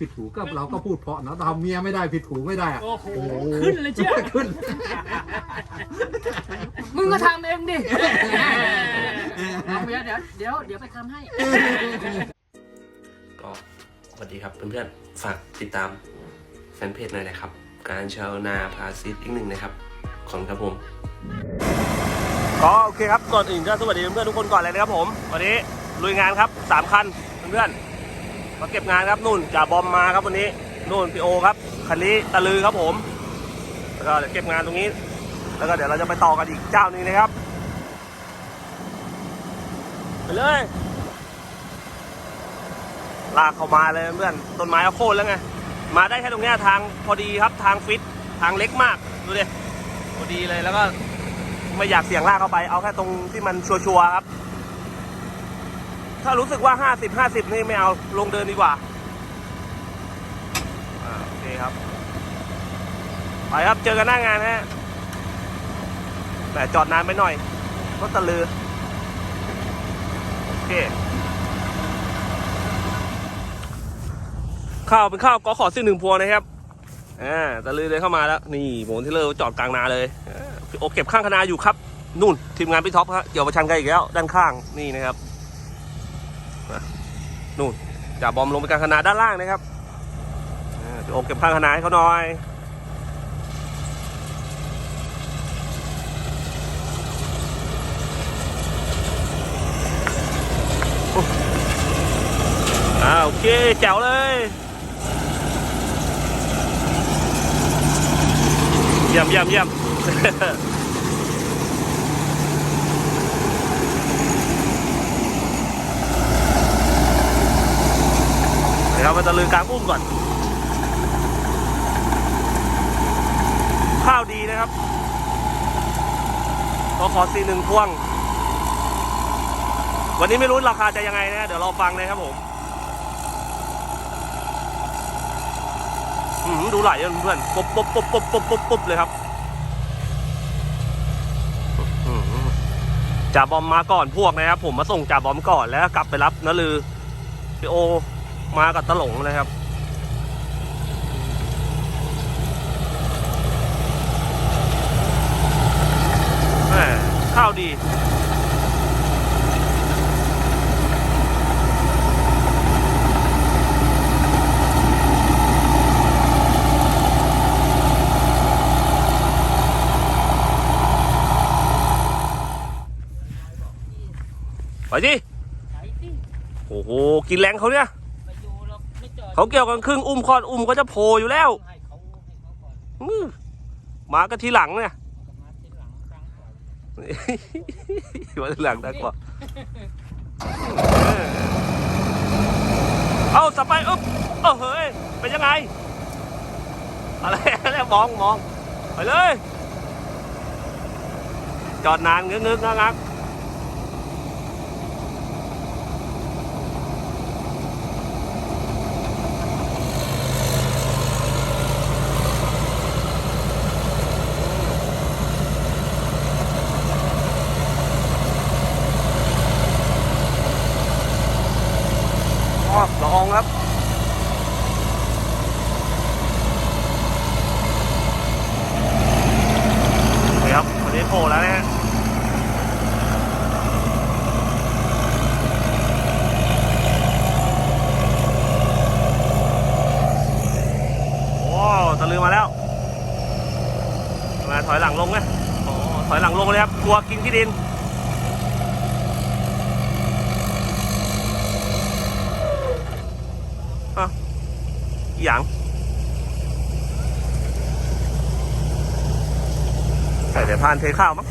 น้องเมียพูดผิดถูกก็เราก็พูดเพราะนะแต่ทำเมียไม่ได้ผิดถูกไม่ได้อะโอ้โหโอ้โหขึ้นเลยเจ้าขึ้นมึงก็ทำเองดิเอาเดี๋ยวเดี๋ยวเดี๋ยวเดี๋ยวไปทำให้ ก็สวัสดีครับเพื่อนๆฝากติดตามแฟนเพจหน่อยนะครับ การชาวนาพาซิสอีกหนึ่งนะครับ ขอบคุณครับผมก็โอเคครับก่อนอื่นก็สวัสดีเพื่อนๆทุกคนก่อนเลยนะครับผม วันนี้ลุยงานครับสามคันเพื่อนๆ มาเก็บงานครับนู่นจ่าบอมมาครับวันนี้นู่นพีโอครับคันนี้ตะลือครับผมแล้วก็เดี๋ยวเก็บงานตรงนี้ แล้วก็เดี๋ยวเราจะไปต่อกันอีกเจ้าหนึงนะครับไปเลยลากเข้ามาเลยเพื่อนต้นไม้เอาโค่นแล้วไงมาได้แค่ตรงนี้ทางพอดีครับทางฟิตทางเล็กมากดูดิพอดีเลยแล้วก็ไม่อยากเสี่ยงลากเข้าไป เอาแค่ตรงที่มันชัวร์ๆครับ ถ้ารู้สึกว่า 50 50 นี่ไม่เอาลงเดินดีกว่าอ่าโอเคครับ ไปครับเจอกันหน้างานฮะแต่จอดนานไปหน่อยรถตะลือ โอเคข้าวเป็นข้าวก็ขอซื้อหนึ่งพวงนะครับอ่าตะลือเลยเข้ามาแล้ว นี่โมที่เลอจอดกลางนาเลยอโอเก็บข้างคณาอยู่ครับ นู่นทีมงานพี่ท็อปฮะเกี่ยวประชันกันอีกแล้ว ด้านข้างนี่นะครับ นู่นจ่าบอมลงไปกลางคณาด้านล่างนะครับโอเก็บข้างคณาให้เขาหน่อยอ่าโอเคแจ๋วเลยเยี่ยมเยี่ยมเยี่ยม ดี๋ยวเรามาตะลือกลางอุ้มก่อน ข้าวดีนะครับก็ขอซีหนึ่งพ่วง วันนี้ไม่รู้ราคาจะยังไงนะ เดี๋ยวเรอฟังนะครับผมหือดูไหลเพื่อนปุ๊บปุ๊บปุ๊บปุ๊บปุ๊บปุ๊บปบเลยครับจ่าบอมมาก่อนพวกนะครับ ผมมาส่งจ่าบอมก่อนแล้วกลับไปรับนะลือพี่โอ มากับตะหลงเลยครับแหม่ข้าวดีไปดิโอ้โห กินแรงเขาเนี่ย เขาเกี่ยวกันครึ่งอุ้มคอนอุ้มก็จะโผล่อยู่แล้วอื้อมาก็ทีหลังเนี่ยมาทีหลังได้กว่าเอาสไปอึ๊บเออเฮ้ยเป็นยังไง อะไรอะไรมองมองไปเลย จอดนานเงึกเงึกงักงัก อ๋อละอองครับ นี่ครับวันนี้โผล่แล้วนะฮะโลือมาแล้ว มาถอยหลังลงไหมโอ้ถอยหลังลงเลยครับกลัวกินที่ดินอหย่างใส่แต่พานเทข้าวมั้ง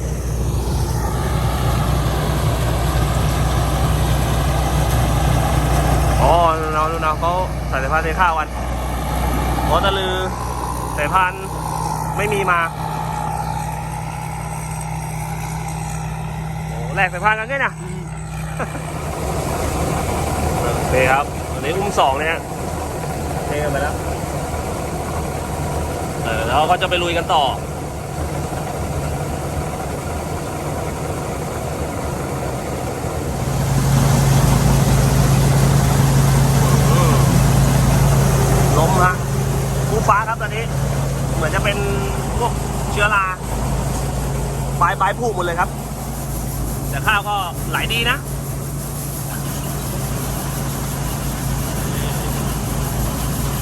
อ๋อน้องน้องเขาใส่แต่พานเทข้าวกันเพราะตะลือ ใส่พานไม่มีมาโอ้แลกใส่พานกันไงนะโอเคครับวันนี้อุ้มสองเนี่ยฮะเทกันไปแล้วเออแล้วก็จะไปลุยกันต่อ เป็นพวกเชื้อราปลายปลายผูกหมดเลยครับ แต่ข้าวก็ไหลดีนะ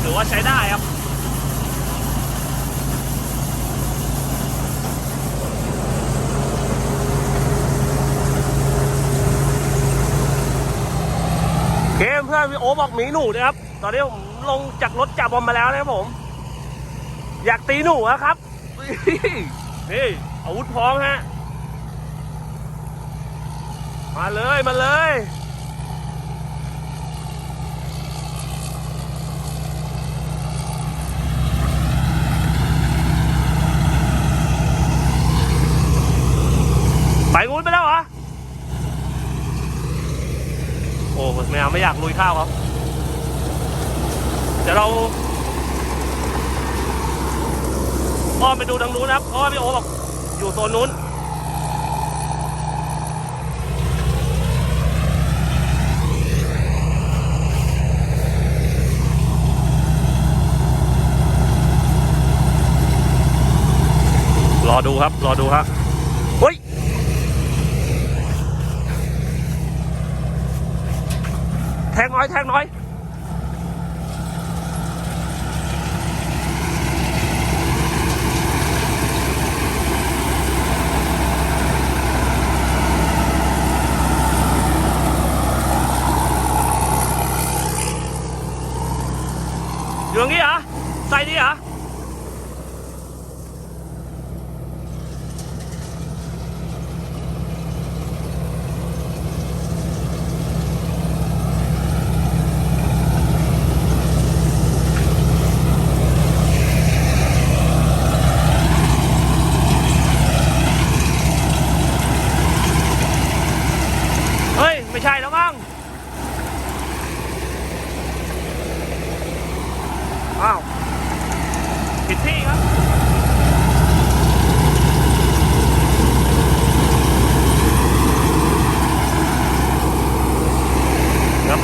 ถือว่าใช้ได้ครับเกมเพื่อนพี่โอบอกหมีหนูนะครับ ตอนนี้ผมลงจากรถจับบอมมาแล้วนะครับผม อยากตีหนูอะครับ นี่อาวุธพร้อมฮะ มาเลยมาเลยไปงูไปแล้วเหรอ โอ้ไม่เอาไม่อยากลุยข้าวครับเดี๋ยวเราอ้อมไปดูทางนู้นนะครับเพราะว่าพี่โอบอกอยู่โซนนู้น อดูครับ รอดูครับเฮ้ยแทงน้อย แทงน้อยอย่างนี้เหรอ ใส่นี่เหรอ เฮ้ย ไม่ใช่แล้วมั้ง อ้าวผิดที่ครับ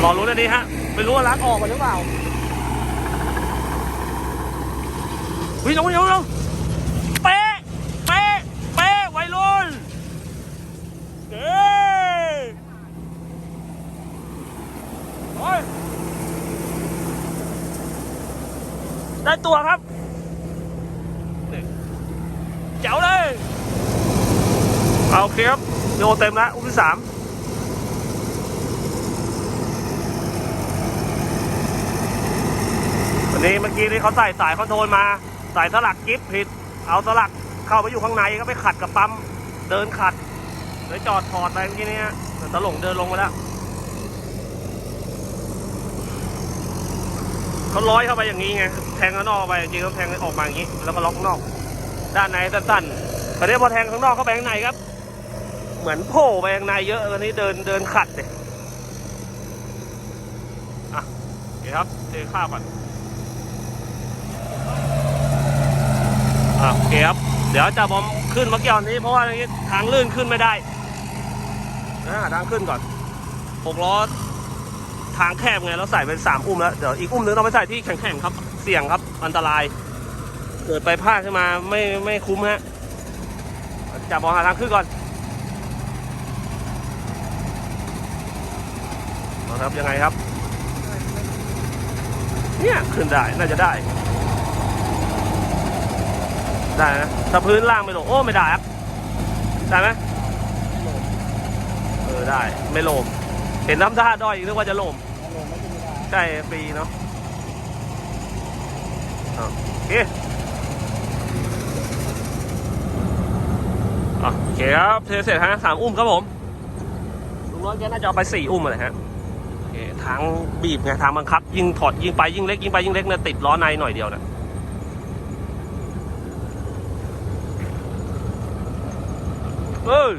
ครับรอรู้นนะดีฮะ ไม่รู้ว่าล้างออกมาหรือเปล่าวิ่งลงวิ่งลงเป๊ะ เป๊ะ เป๊ะไวรุ่นเอ้โอ้ยได้ตัวครับนี่แจ๋วเลย เอาโอเคครับโยเต็มแล้วอุ้มที่สาม นนี้เมื่อกี้นี้เขาใส่สายคอนโทรลมาใส่สลักกิฟผิด เอาสลักเข้าไปอยู่ข้างในก็ไปขัดกับปั๊มเดินขัดเลยจอดถอดไปเมื่อกี้นี้ฮะแต่ตลงเดินลงไปแล้วเขาร้อยเข้าไปอย่างนี้ไงแทงข้างนอกไปจริงๆเขาแทงออกมาอย่างนี้ แล้วก็ล็อกนอก ด้านในสั้นๆตอนนี้พอแทงข้างนอกเข้าไปข้างในครับ เหมือนโผล่ไปข้างในเยอะตอนนี้เดินเดินขัดเลยอะโอเคครับเทข้าวก่อน อะโอเคครับ เดี๋ยวจะบอมขึ้นมาเกี่ยวนี้ เพราะว่าอย่างนี้ทางลื่นขึ้นไม่ได้อ่าทางขึ้นก่อนหกล้อทางแคบไงเราใส่เป็นสามอุ้มแล้ว เดี๋ยวอีกอุ้มนึงต้องไปใส่ที่แข็งๆครับ เสี่ยงครับ อันตราย เกิดไปพลาดขึ้นมาไม่ไม่คุ้มฮะจับอลหาทางขึ้นก่อนเอาครับยังไงครับ เนี่ยขึ้นได้น่าจะได้ ได้นะถ้าพื้นล่างไม่ลงโอ้ไม่ได้ครับได้ไหมเออได้ไม่ลมเห็นน้ำท่าด้อยอีกนึกว่าจะลมใช่ฟรีเนาะโอเคโอเคครับเทเสร็จฮะสามอุ้มครับผมลุงน้อยแกน่าจะเอาไปสี่อุ้มเลยฮะโอเคทางบีบไงทางบังคับ ยิงถอดยิงไปยิงเล็กยิงไปยิงเล็กเนี่ยติดล้อในหน่อยเดียวนะ เอ้ย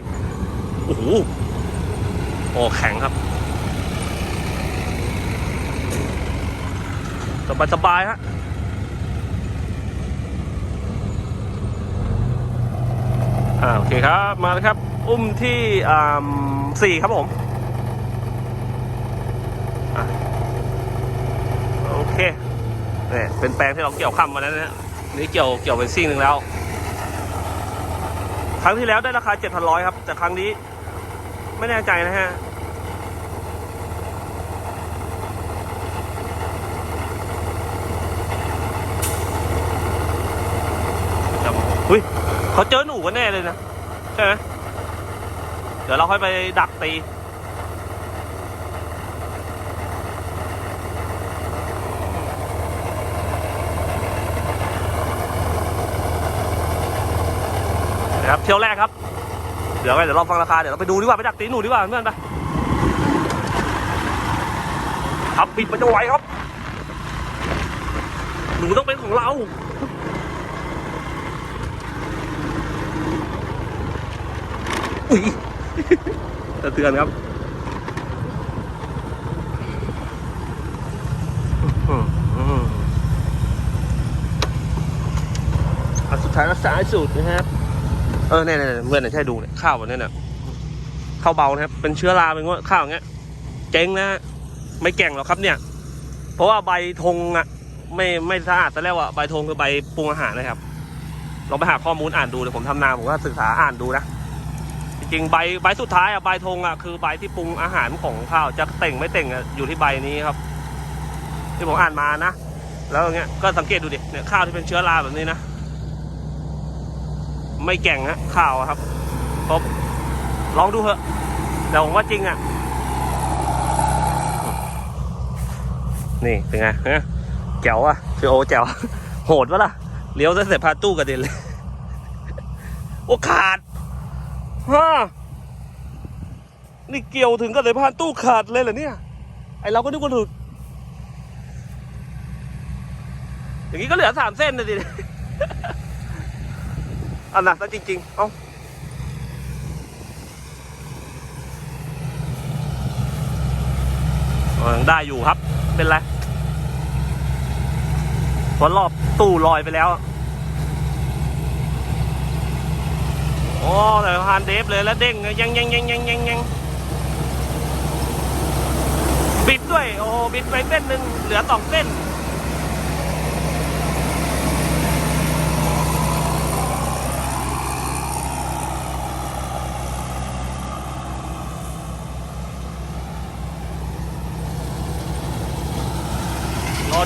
โอ้โหโอ้แข็งครับ สบายสบายฮะอ่าโอเคครับ มาแล้วครับ อุ้มที่อ่าสี่ครับผมอะโอเคเนี่ยเป็นแปลงที่เราเกี่ยวข้ามมาแล้วนะฮะนี่เกี่ยวเกี่ยวเป็นซิ่งหนึ่งแล้ว ครั้งที่แล้วได้ราคาเจ็ดพันร้อยครับ แต่ครั้งนี้ไม่แน่ใจนะฮะอุ้ยเขาเจอหนูกันแน่เลยนะ ใช่ไหมเดี๋ยวเราค่อยไปดักตี นะครับ เที่ยวแรกครับ เดี๋ยวไงเดี๋ยวเราฟังราคา เดี๋ยวเราไปดูดีกว่า ไปดักตีหนูดีกว่าเพื่อนไปครับปิดมันจะไหวครับ หนูต้องเป็นของเราอุ๊ยสะเตือนครับอืมอืมอันสุดท้ายก็สายสุดนะครับ เออเนี่ยเนี่ยเมื่อนใช่ดูเนี่ยข้าวแบบนี้เนี่ยข้าวเบานะครับ เป็นเชื้อราเป็นว่าข้าวอย่างเงี้ยเจ๊งนะไม่แก่งหรอกครับเนี่ย เพราะว่าใบธงอะ ไม่ไม่สะอาดแต่แรกว่าใบธงคือใบปรุงอาหารนะครับลองไปหาข้อมูลอ่านดูเดี๋ยวผมทำนาผมก็ศึกษาอ่านดูนะจริงๆใบใบสุดท้ายอะใบธงอะคือใบที่ปรุงอาหารของข้าวจะเต่งไม่เต่งอะอยู่ที่ใบนี้ครับ ที่ผมอ่านมานะแล้วอย่างเงี้ยก็สังเกตดูดิเนี่ยข้าวที่เป็นเชื้อราแบบนี้นะ ไม่แก่งฮะข้าวครับผมลองดูเถอะแต่ผมว่าจริงอะ นี่เป็นไงฮะแจ๋วอะพี่โอแจ๋วโหดวะล่ะเลี้ยวซะเสร็จพาตู้กระเด็นเลย โอ้ขาดฮะนี่เกี่ยวถึงกับสายพานตู้ขาดเลยเหรอเนี่ย ไอเราก็นึกว่าหลุดอย่างนี้ก็เหลือสามเส้นนะดิ อันหนักซะจริง ๆ เอ้าเออได้อยู่ครับ เป็นไรเพราะรอบตู้ลอยไปแล้วโอ้แต่พานเดฟเลยแล้วเด้งยังยังยังยังยังยังบิดด้วย โอ้บิดไปเส้นหนึ่งเหลือสองเส้น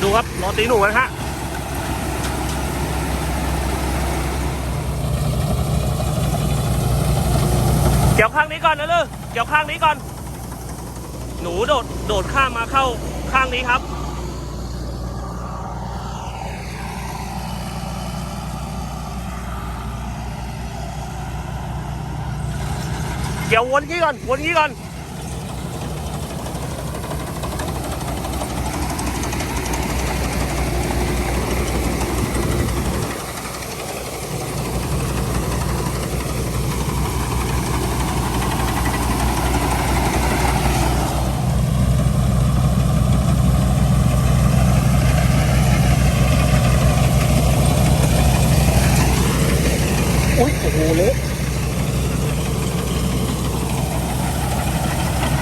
ดูครับรอตีหนูกันฮะเกี่ยวข้างนี้ก่อนนะเลยเกี่ยวข้างนี้ก่อน หนูโดดโดดข้ามมาเข้าข้างนี้ครับเกี่ยววนนี้ก่อนวนนี้ก่อน เละ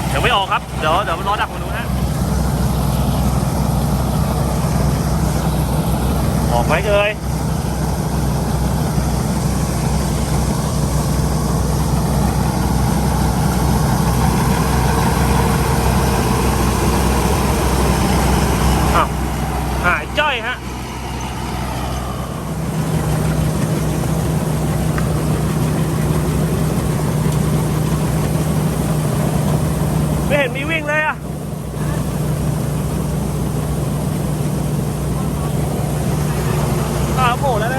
เดี๋ยวไม่ออกครับ เดี๋ยวเดี๋ยวรอดักมาดูฮะ ออกไหมเอ่ยอ้าวหายจ้อยฮะ ไม่เห็นมีวิ่งเลยอะ อ่า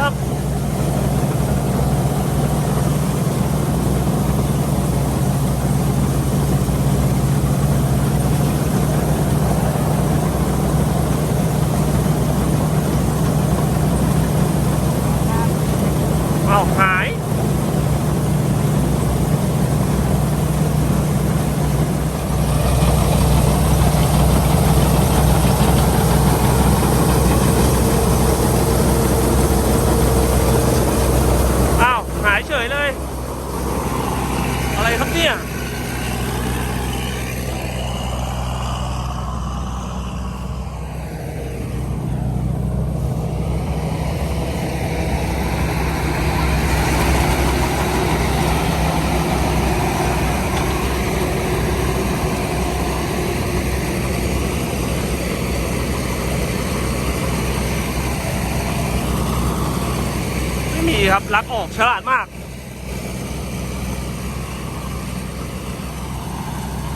ครับลักออกฉลาดมาก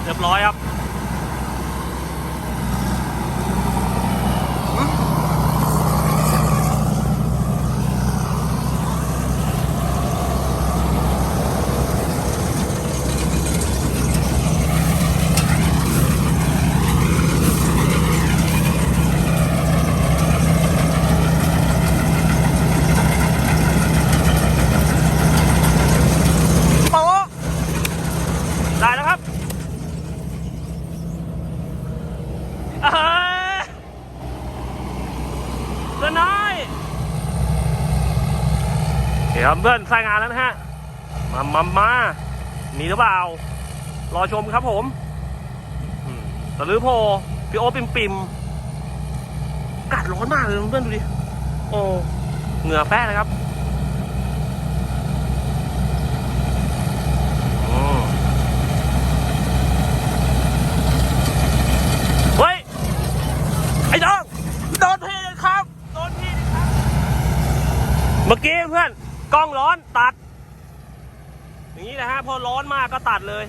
เรียบร้อยครับ โป๊ะได้แล้วครับเอ้ยเพื่อนน้อย เดี๋ยวเพื่อนสร้างงานแล้วนะฮะ มามามามีหรือเปล่า รอชมครับผมตะลือโพ พี่โอปิมปิมอากาศร้อนมากเลยเพื่อนดูดิ โอ้ เหงื่อแป้นะครับ อืมเฮ้ย ไอ้น้องโดนพี่เลยครับ โดนพี่เลยครับ เมื่อกี้เพื่อน กล้องร้อนตัด อย่างนี้นะฮะพอร้อนมากก็ตัดเลย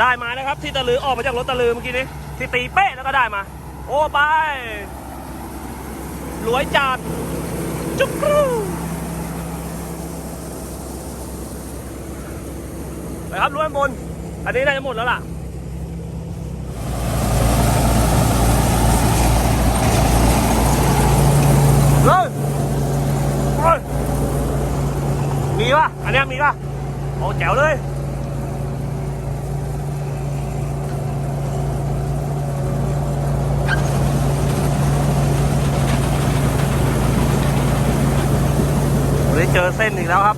ได้มานะครับ ที่ตะลือออกมาจากรถตะลือเมื่อกี้นี้ที่ตีเป๊ะแล้วก็ได้มา โอ้ไปรวยจัดจุกกรูไปครับล้วนบน อันนี้ได้หมดแล้วล่ะเลย มีป่ะ อันนี้มีป่ะ โอ้แจ๋วเลยวันนี้เจอเส้นอีกแล้วครับ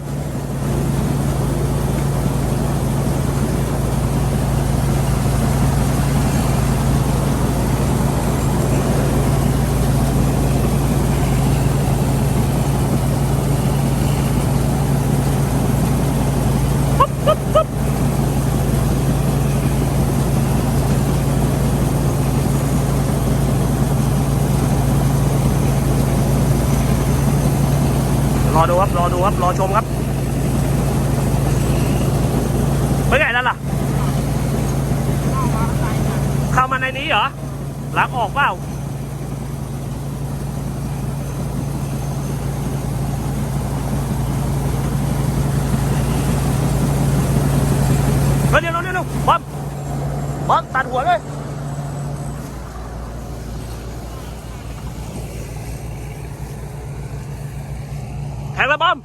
รอดูครับ รอดูครับ รอชมครับไปไหนแล้วล่ะ เข้ามาในนี้เหรอลักออกเปล่าเฮ้ยเดี๋ยวเดี๋ยวเดี๋ยวบอมบอมตัดหัวเลย แทงระบอม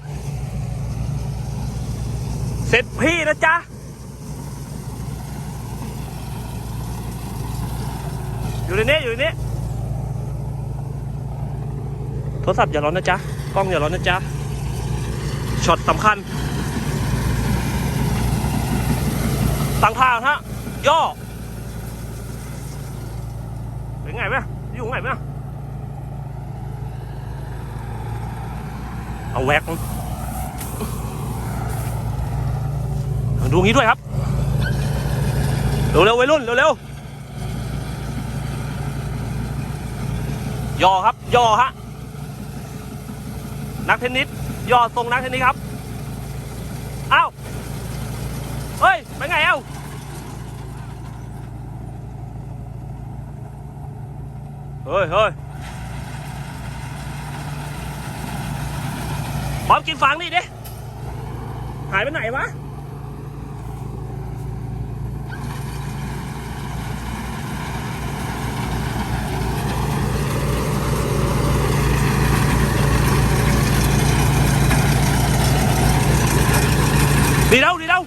เสร็จพี่นะจ๊ะ อยู่ในนี้อยู่ในนี้ โท รศัพท์อย่าร้อนนะจ๊ะ กล้องอย่าร้อนนะจ๊ะ ช็อตสำคัญ ตั้งท่าฮะ ย่อเป็นไงไหมอยู่ไงไหมเอาแวกมึงดูงี้ด้วยครับ เร็วๆวัยรุ่น เร็วๆ ย่อครับ ย่อฮะ นักเทนนิสย่อทรงนักเทนนิสครับเอ้าเฮ้ยไปไงเอ้าเฮ้ยเฮ้ยบอมกินฟังนี่ดิหายไปไหนวะ ดีแล้วดีแล้ว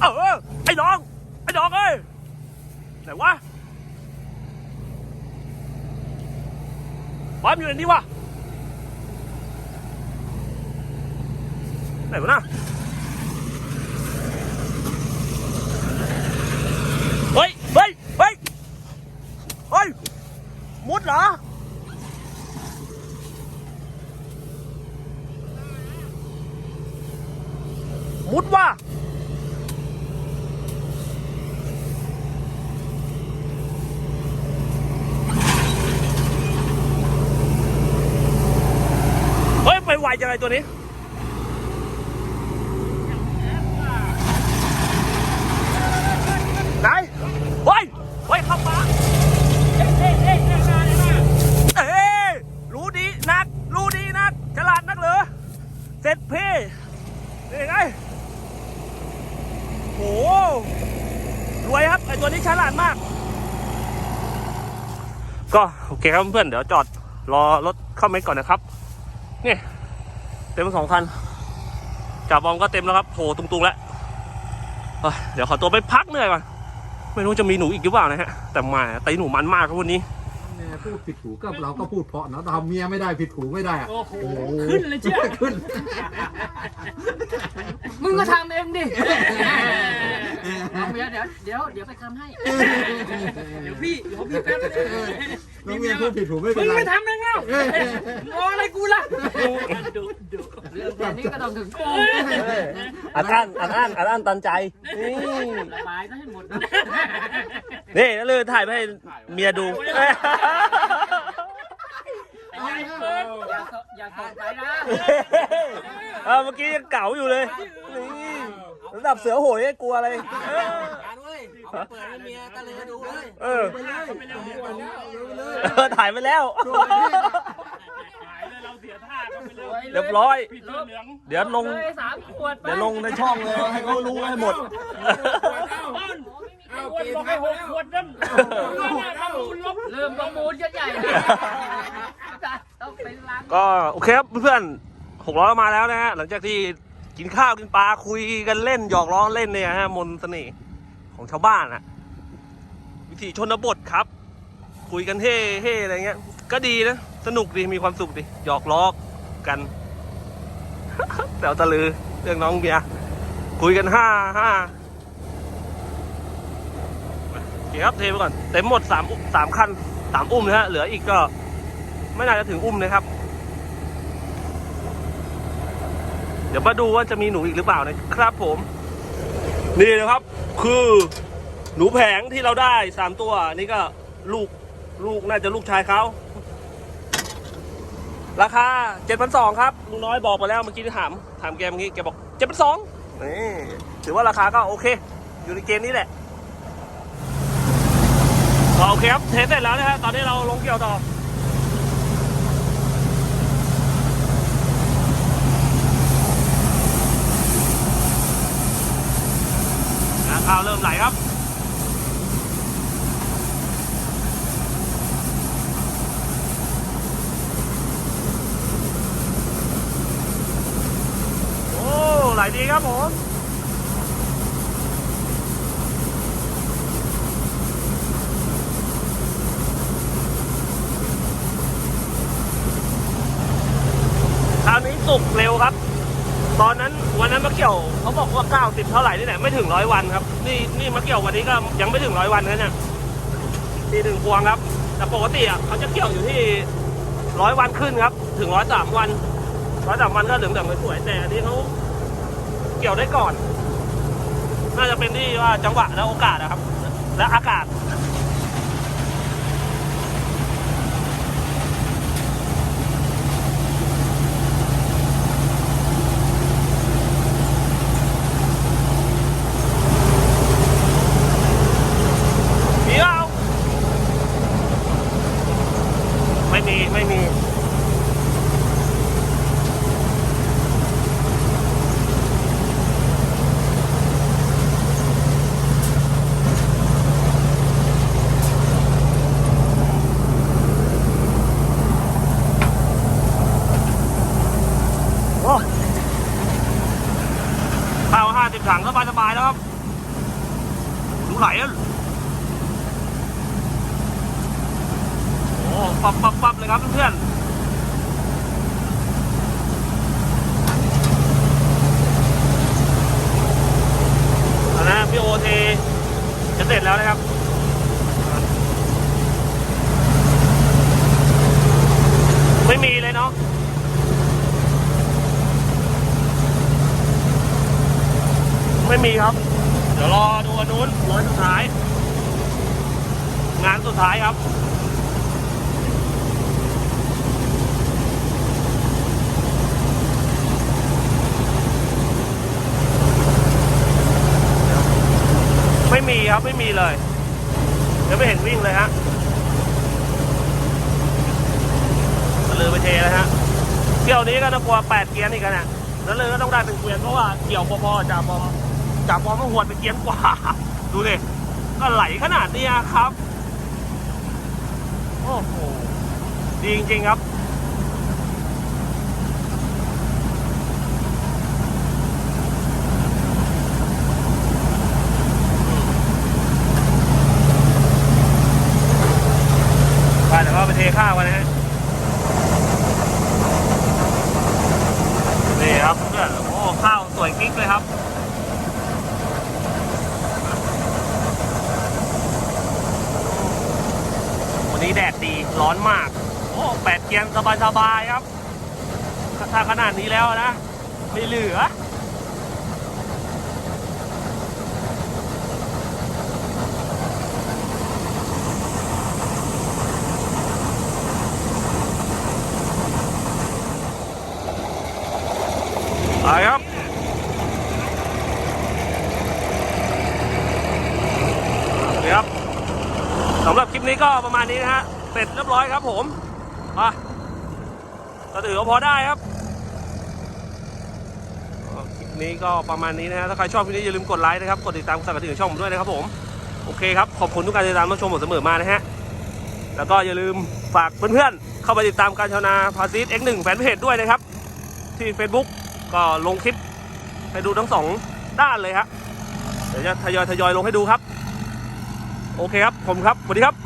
เออ ไอ้น้อง ไอ้น้องเอ้ย ไหนวะ บอมอยู่ในนี้วะไหนวะน่ะเฮ้ย เฮ้ย เฮ้ย เฮ้ย มุดเหรอ มุดว่ะ ไงตัวนี้ ไหนเฮ้ยเฮ้ยเข้ามาเอ้ยเอ้ยเอ้ยเอ้ยเอ้ยรู้ดีนัก รู้ดีนัก ฉลาดนักเหรอ เสร็จพี่นี่ไงโหรวยครับ ไอตัวนี้ฉลาดมาก ก็โอ เคครับเพื่อนเดี๋ยวจอดรอรถเข้าเม็กก่อนนะครับนี่เต็มสองคันจ่าบองก็เต็มแล้วครับโผล่ตุงๆแล้วเอ้ยเดี๋ยวขอตัวไปพักเหนื่อยก่อนไม่รู้จะมีหนูอีกหรือเปล่านะฮะ แต่มาตีหนูมันมากครับวันนี้แม่พูดผิดหูก็เราก็พูดเพราะนะทำเมียไม่ได้ผิดหูไม่ได้อะโอ้โหโอ้โหขึ้นเลยเจ้าขึ้น มึงก็ทำเองดิน้องเมียเดี๋ยวเดี๋ยวเดี๋ยวไปทำให้ เดี๋ยวพี่เดี๋ยวพี่แป๊บ นึงน้องเมียพูดผิดหูไม่เป็มึนงไร ไม่ทำเองแล้วรออะไรกูล่ะดูดูเรื่องแค่นี้ก็ต้องถึงกูอัดอั้นอัดอั้นอัดอั้นตันใจ นี่ระบายซะให้หมดนี่แล้วเลยถ่ายไปให้เมียดู อย่าสอย่าส่งไปนะเออเมื่อกี้ยังเก๋าอยู่เลย นี่ระดับเสือโหยกลัวอะไรการเว้ย เอาเปิดให้เมียตะเลยดูเลยเออ ไปเลยไปเลยไปเลยเออถ่ายไปแล้วเรียบร้อยเดี๋ยวลง เลยสามขวดไปเดี๋ยวลงในช่องเลยให้เขารู้ให้หมดเริ่มประมูลกันใหญ่เลยต้องเป็นล้างก็โอเคครับเพื่อนหกร้อยมาแล้วนะฮะหลังจากที่กินข้าวกินปลาคุยกันเล่นหยอกล้อเล่นเนี่ยฮะมนต์เสน่ห์ ของชาวบ้านอะวิถีชนบทครับ คุยกันเฮ่เฮ่อะไรเงี้ย ก็ดีนะ สนุกดีมีความสุขดีหยอกล้อกันแต่วตะลือเรื่องน้องเบียคุยกันห้าห้าโอเคครับเทไปก่อนเต็มหมดสามอุ้มสามคันสามอุ้มนะฮะเหลืออีกก็ ไม่น่าจะถึงอุ้มนะครับ เดี๋ยวมาดูว่าจะมีหนูอีกหรือเปล่านะครับผม นี่นะครับคือหนูแผงที่เราได้สามตัวนี่ก็ลูกลูกน่าจะลูกชายเขาราคาเจ็ดพันสองครับลุงน้อยบอกไปแล้วเมื่อกี้ที่ถามถามแกเมื่อกี้แกบอกเจ็ดพันสองนี่ถือว่าราคาก็โอเค อยู่ในเกณฑ์นี้แหละก็โอเคครับเทสเสร็จแล้วนะฮะตอนนี้เราลงเกี่ยวต่อ ข้าวเริ่มไหลครับโอ้ไหลดีครับผมคราวนี้สุกเร็วครับ ตอนนั้น วันนั้นมาเกี่ยวเขาบอกว่า90เท่าไหร่นี่แหละไม่ถึงร้อยวันครับ นี่นี่มาเกี่ยววันนี้ก็ยังไม่ถึงร้อยวันนะเนี่ยทีหนึ่งพวงครับ แต่ปกติอะเขาจะเกี่ยวอยู่ที่ร้อยวันขึ้นครับ ถึงร้อยสามวันร้อยสามวันก็เหลืองเหลืองสวยแต่อันนี้เขาเกี่ยวได้ก่อน น่าจะเป็นที่ว่าจังหวะและโอกาสนะครับ และอากาศ มีเปล่าไม่มี ไม่มี โอ้ข้าวห้าสิบถั งสบายสบายๆแล้วครับดูไหลอะโอ้ปับปับปับเลยครับเพื่อนเอานะพี่โอเทจะเสร็จแล้วนะครับไม่มีเลยเนาะ ไม่มีครับ เดี๋ยวรอดูอันนู้นร้อยสุดท้าย งานสุดท้ายครับไม่มีครับ ไม่มีเลยเดี๋ยวไม่เห็นวิ่งเลยฮะลือไปเทเลยฮะเที่ยวนี้ก็ต้องกลัวแปดเกียร์อีกนะแล้วเลยก็ต้องได้เป็นเกียร์เพราะว่าเกี่ยวพอๆจาพอ จ่าบอมก็หวดเป็นเกียร์กว่า ดูดิก็ไหลขนาดนี้ครับ โอ้โห ดีจริงๆครับไปเดี๋ยวก็ไปเทข้าวกันนะฮะ นี่ครับเพื่อนโอ้ข้าวสวยกิ๊กเลยครับ วันนี้แดดดีร้ อนมาก โอ้แปดเกียงสบายๆครับ ถ้าขนาดนี้แล้วนะ ไม่เหลือไปครับครับสำหรับคลิปนี้ก็ประมาณนี้นะฮะ เสร็จเรียบร้อยครับผมมาก็ถือว่าพอได้ครับคลิปนี้ก็ประมาณนี้นะฮะถ้าใครชอบคลิปนี้อย่าลืมกดไลค์นะครับ กดติดตามสั่นกระดิ่งช่องผมด้วยนะครับผมโอเคครับขอบคุณทุกการติดตามรับชมผมเสมอมานะฮะแล้วก็อย่าลืมฝากเพื่อนๆเข้าไปติดตามการชาวนาพาซิส X1 แฟนเพจด้วยนะครับ ที่ Facebook ก็ลงคลิปให้ดูทั้งสองด้านเลยครับเดี๋ยวจะทยอยทยอยลงให้ดูครับ โอเคครับผมครับสวัสดีครับ